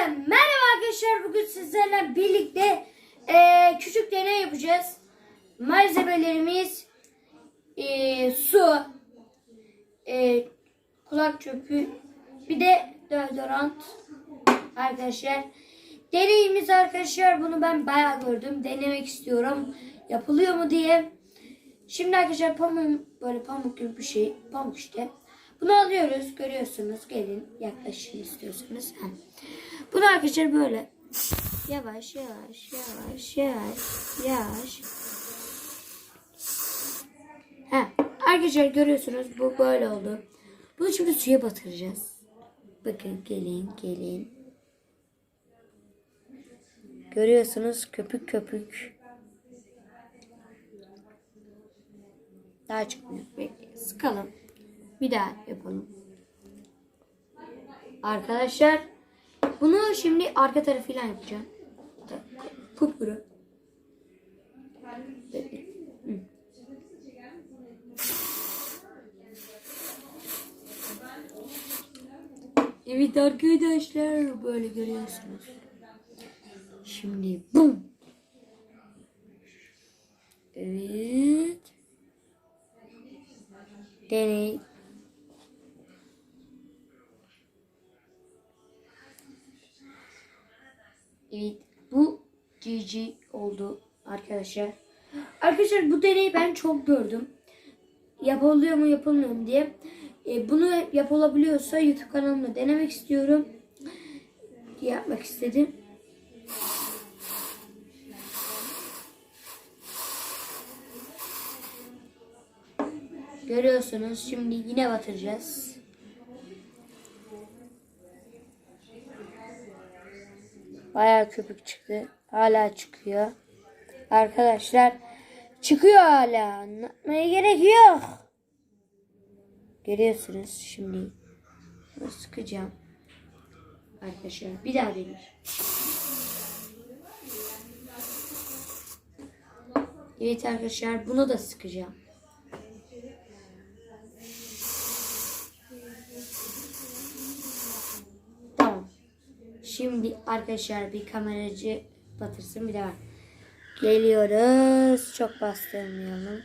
Hepinize merhaba arkadaşlar. Bugün sizlerle birlikte eee, küçük deney yapacağız. Malzemelerimiz eee, su, eee, kulak çöpü, bir de deodorant arkadaşlar. Deneyimiz arkadaşlar bunu ben bayağı gördüm. Denemek istiyorum. Yapılıyor mu diye. Şimdi arkadaşlar pamuk böyle pamuk gibi bir şey. Pamuk işte. Bunu alıyoruz. Görüyorsunuz. Gelin yaklaşın istiyorsanız. Ha. Bunu arkadaşlar böyle yavaş yavaş yavaş yavaş yavaş. Ha. Arkadaşlar görüyorsunuz bu böyle oldu. Bunu şimdi suya batıracağız. Bakın gelin gelin. Görüyorsunuz köpük köpük. Daha çıkmıyor. Bekle. Sıkalım. Bir daha yapalım. Arkadaşlar bunu şimdi arka tarafıyla yapacağım. Kupkuru. Evet arkadaşlar böyle görüyorsunuz. Şimdi bum. Evet. Deney. Evet bu GG oldu arkadaşlar. Arkadaşlar bu deneyi ben çok gördüm. Yapılıyor mu yapılmıyor mu diye. E, bunu yapılabiliyorsa YouTube kanalımda denemek istiyorum. Yapmak istedim. Görüyorsunuz şimdi yine batıracağız. Bayağı köpük çıktı. Hala çıkıyor. Arkadaşlar çıkıyor hala. Anlatmaya gerek yok. Görüyorsunuz şimdi. Sıkacağım. Arkadaşlar bir daha denir. Evet arkadaşlar bunu da sıkacağım. Şimdi arkadaşlar bir kameracı batırsın bir daha. Geliyoruz. Çok bastırmayalım.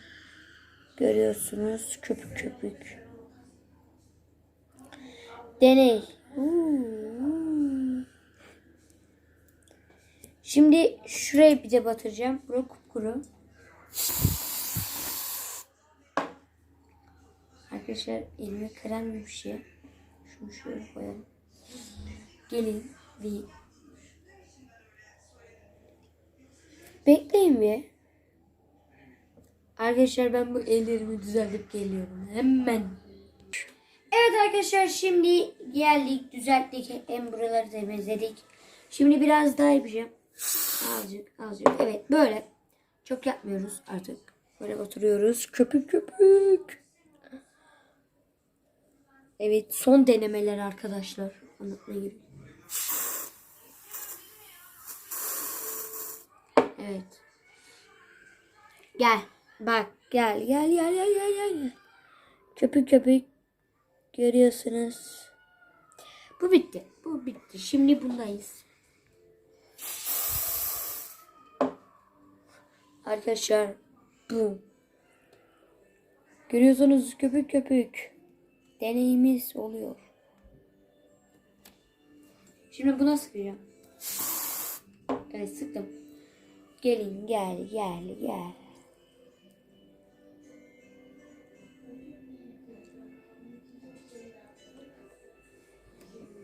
Görüyorsunuz köpük köpük. Deney. Şimdi şuraya bir de batıracağım. Bura kupkuru. Arkadaşlar elime krem bir şey. Şunu şöyle koyalım. Gelin bir Bekleyin bir. Arkadaşlar ben bu ellerimi düzeltip geliyorum. Hemen. Evet arkadaşlar şimdi geldik. Düzelttik. Hem buraları temizledik. Şimdi biraz daha yapacağım. Azıcık azıcık. Evet böyle. Çok yapmıyoruz artık. Böyle oturuyoruz. Köpük köpük. Evet son denemeler arkadaşlar. Anlatmaya gerek. Evet. Gel. Bak gel gel gel gel gel gel. Köpük köpük. Görüyorsunuz. Bu bitti. Bu bitti. Şimdi bundayız. Arkadaşlar bu. Görüyorsunuz köpük köpük. Deneyimiz oluyor. Şimdi buna sıkacağım. Evet sıktım. Gelin gel gel gel.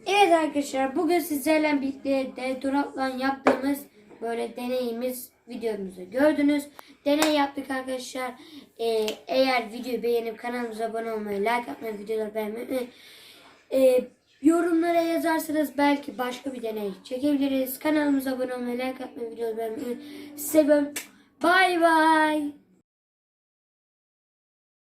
Evet arkadaşlar bugün sizlerle birlikte deodorantla yaptığımız böyle deneyimiz videomuzu gördünüz. Deney yaptık arkadaşlar. Ee, eğer videoyu beğenip kanalımıza abone olmayı, like atmayı, videoları beğenmeyi. Ee, yorumlara yazarsanız belki başka bir deney çekebiliriz. Kanalımıza abone olmayı, like atmayı, videoları beğenmeyi seviyorum. Bye bye.